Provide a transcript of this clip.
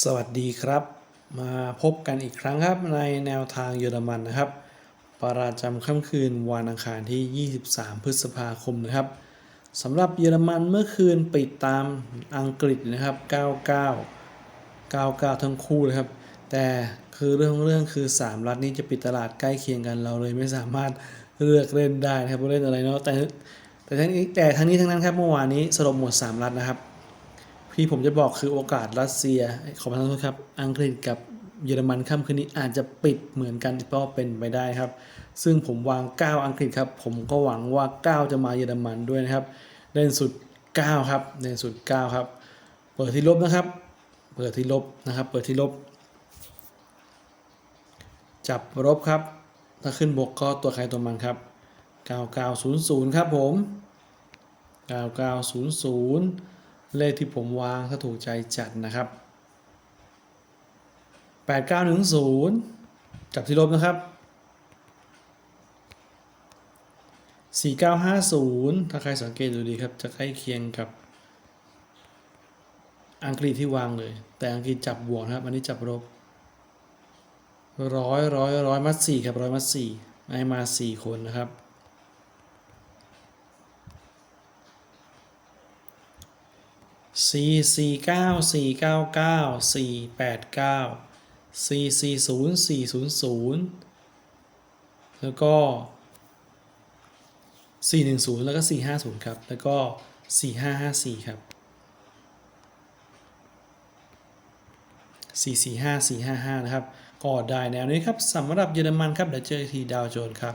สวัสดีครับ มาพบกันอีกครั้งครับในแนวทางเยอรมันนะครับ ประจำค่ำคืนวันอังคารที่ 23 พฤษภาคมนะครับสำหรับเยอรมันเมื่อคืนปิดตามอังกฤษนะครับ 99 99 ทั้งคู่เลยครับ แต่คือเรื่องเรื่องคือ 3 รัฐนี้จะปิดตลาดใกล้เคียงกันเราเลยไม่สามารถเลือกเล่นได้นะครับเล่นอะไรเนาะแต่แต่ทั้งนี้แต่ทั้งนี้ทั้งนั้นครับเมื่อวานนี้สรุปหมด 3 รัฐนะครับ ที่ผมจะบอกคือโอกาสรัสเซียขอประทานโทษครับ อังกฤษกับเยอรมันค่ำคืนนี้อาจจะปิดเหมือนกันก็เป็นไปได้ครับ ซึ่งผมวาง 9 อังกฤษครับ ผมก็หวังว่า 9 จะมาเยอรมันด้วยนะครับเล่นสุด 9 ครับเล่นสุด 9 ครับ เปิดที่ลบนะครับ เปิดที่ลบนะครับ เปิดที่ลบ จับลบครับ ถ้าขึ้นบวกก็ตัวใครตัวมันครับ 9900 ครับผม 9900 เลขที่ผมวางถ้าถูกใจจัดนะครับ 8910 จับที่ลบนะครับ 4950 ถ้าใครสังเกตดูดีครับ จะใกล้เคียงกับ อังกฤษที่วางเลย แต่อังกฤษจับบวกนะครับ อันนี้จับลบร้อยร้อยร้อยมัดสี่ครับร้อยมัดสี่ให้มาสี่คนนะครับ สี่สี่เก้าสี่เก้าเก้าสี่แปดเก้าสี่สี่ศูนย์สี่ศูนย์ศูนย์แล้วก็สี่หนึ่งศูนย์แล้วก็สี่ห้าศูนย์ครับ แล้วก็สี่ห้าห้าสี่ครับสี่สี่ห้าสี่ห้าห้านะครับ ก็ได้แนวนี้ครับสำหรับเยอรมันครับเดี๋ยวเจออีกทีดาวโจนส์ครับ